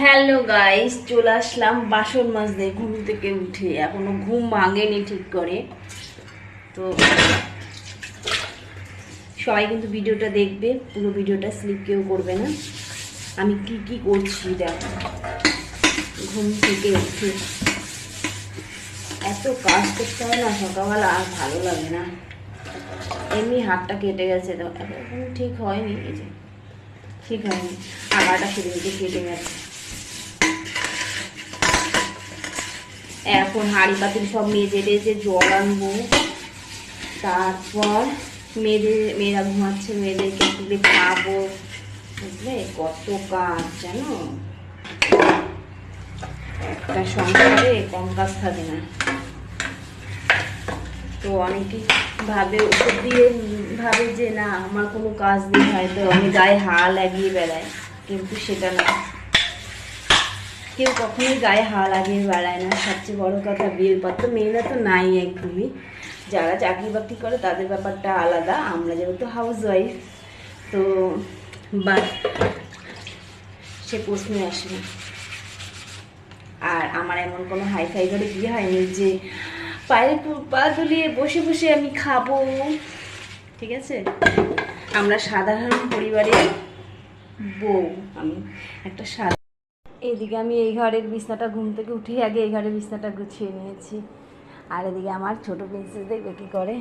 Hello guys চলে আসলাম বাসন মাজতে, ঘুম থেকে উঠে। এখনও ঘুম ভাঙেনি ঠিক করে। তো সবাই কিন্তু ভিডিওটা দেখবে। পুরো ভিডিওটা স্লিপ কেউ করবে না। আমি কি কি করছি, দেখো। ঘুম থেকে উঠে। এত কাজ করতে হয় না, সকালবেলা আর ভালো লাগে না। এমনি হাতটা কেটে গেছে, তো এখন ঠিক হয়নি, এই যে। ঠিক হয়নি। আগাটা সেদিনকে কেটে গেছে। এখন হাঁড়ি পাতিল সব মেজে টেজে জল আনব। তারপর মেয়েদের মেয়েরা ঘুমাচ্ছে মেয়েদেরকে তুলে খাব, বুঝলে? কত কাজ, জানো? একটা সংসারে কম কাজ থাকে না। তো অনেকে ভাবে উপর দিয়ে ভাবে যে, না, আমার কোনো কাজ নেই, হয়তো আমি গায়ে হা লাগিয়ে বেড়াই। কিন্তু সেটা না। কেউ কখনোই গায়ে হা লাগিয়ে বেড়ায় না। সবচেয়ে বড় কথা বিয়ের পর তো মেয়েরা তো নাই একদমই। যারা চাকরি বাকরি করে তাদের ব্যাপারটা আলাদা। আমরা যেহেতু হাউস ওয়াইফ তো বা, সে প্রশ্নই আসে না। আর আমার এমন কোনো হাই ফাই ঘরে বিয়ে হয়নি যে পায়ে পা দুলিয়ে বসে বসে আমি খাব। ঠিক আছে? আমরা সাধারণ পরিবারের বউ। আমি একটা সাধারণ এইদিকে আমি এই ঘরের বিছনাটা ঘুম থেকে উঠে আগে এই ঘরের বিছনাটা গুছিয়ে নিয়েছি। আর এদিকে আমার ছোট প্রিন্সেস দেখবে কী করে?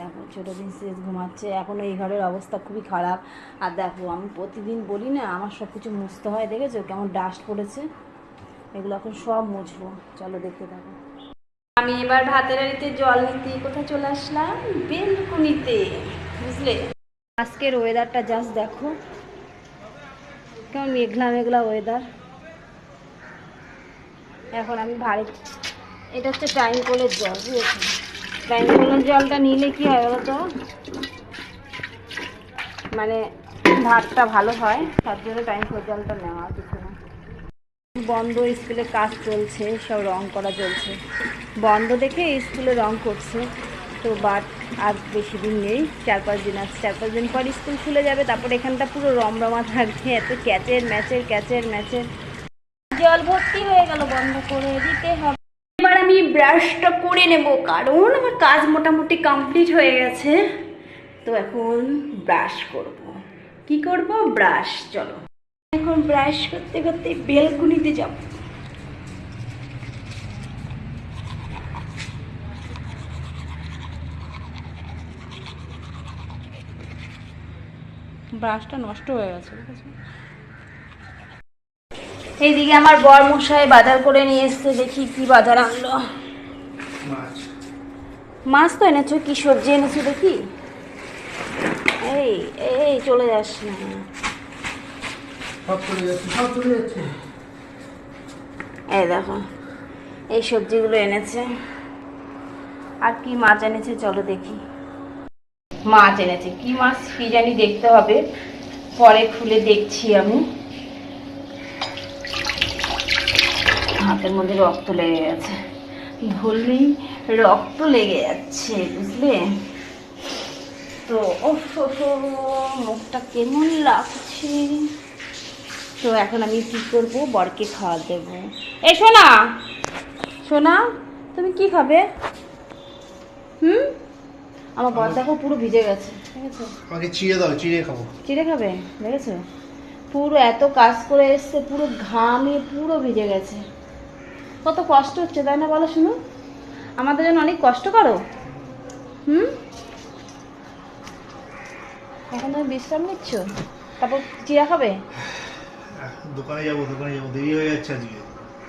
দেখো, ছোটো প্রিন্সেস ঘুমাচ্ছে। এখন এই ঘরের অবস্থা খুবই খারাপ। আর দেখো, আমি প্রতিদিন বলি না, আমার সব কিছু মুছতে হয়, দেখেছ? কেমন ডাস্ট পড়েছে। এগুলো এখন সব মুছবো। চলো দেখতে থাকো। আমি এবার ভাতের হাঁড়িতে জল নিতে কোথায় চলে আসলাম? বেলকুনিতে, বুঝলে? আজকের ওয়েদারটা জাস্ট দেখো। কেমন মেঘলা মেঘলা ওয়েদার এখন আমি ভারী। এটা হচ্ছে টাইম কলের জল বুঝেছি টাইম কলের জলটা নিলে কি হয় বলো তো মানে ভাতটা ভালো হয়, তার জন্য টাইম কলের জলটা নেওয়া কিছু না। বন্ধ স্কুলে কাজ চলছে, সব রং করা চলছে। বন্ধ দেখে স্কুলে রং করছে। তো বাট আর বেশি দিন নেই চার পাঁচ দিন আছে চার পাঁচ দিন পর স্কুল খুলে যাবে তারপর এখানটা পুরো রমরমা থাকবে এত ক্যাচের ম্যাচের ক্যাচের ম্যাচের। জল ভর্তি হয়ে গেল বন্ধ করে দিতে হবে। এবার আমি ব্রাশটা করে নেব কারণ আমার কাজ মোটামুটি কমপ্লিট হয়ে গেছে। তো এখন ব্রাশ করব। কি করব? ব্রাশ চলো। এখন ব্রাশ করতে করতে বেলকুনিতে যাব। ব্রাশটা নষ্ট হয়ে গেছে এইদিকে আমার বর মশাই বাজার করে নিয়ে এসছে দেখি কি বাজার আনলো। মাছ। তো এনেছো কি সবজি এনেছো দেখি? এই এই চলে যাস না। এই দেখো এই সবজিগুলো এনেছে। আর কি মাছ এনেছে চলো দেখি। মাছ এনেছে। কি মাছ কি জানি দেখতে হবে। পরে খুলে দেখছি আমি। হাতের মধ্যে রক্ত লেগে গেছে। ধরলেই রক্ত লেগে যাচ্ছে বুঝলে? তো ওফ, মুখটা কেমন লাগছে? তো এখন আমি কি করব? বরকে খাওয়া দেব। এ সোনা! সোনা তুমি কি খাবে? হুম? আমার বর দেখো পুরো ভিজে গেছে ঠিক আছে? আমাকে চিড়ে দাও চিড়ে খাব। চিড়ে খাবে? দেখেছ? পুরো এত কাজ করে এসছে পুরো ঘামে পুরো ভিজে গেছে। কত কষ্ট হচ্ছে তাই না বলো শুনো? আমাদের জন্য অনেক কষ্ট করো। হুম? এখন তুমি বিশ্রাম নিচ্ছ? তারপর চিড়া খাবে? দোকানে যাব দোকানে যাব দেরি হয়ে যাচ্ছে আজকে।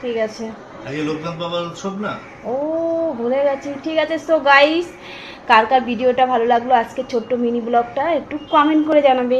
ঠিক আছে। আজকে লোকনাথ বাবার উৎসব না? ও ভুলে গেছি। ঠিক আছে সো গাইস কার কার ভিডিওটা ভালো লাগল আজকে ছোট্ট মিনি ব্লগটা একটু কমেন্ট করে জানাবে।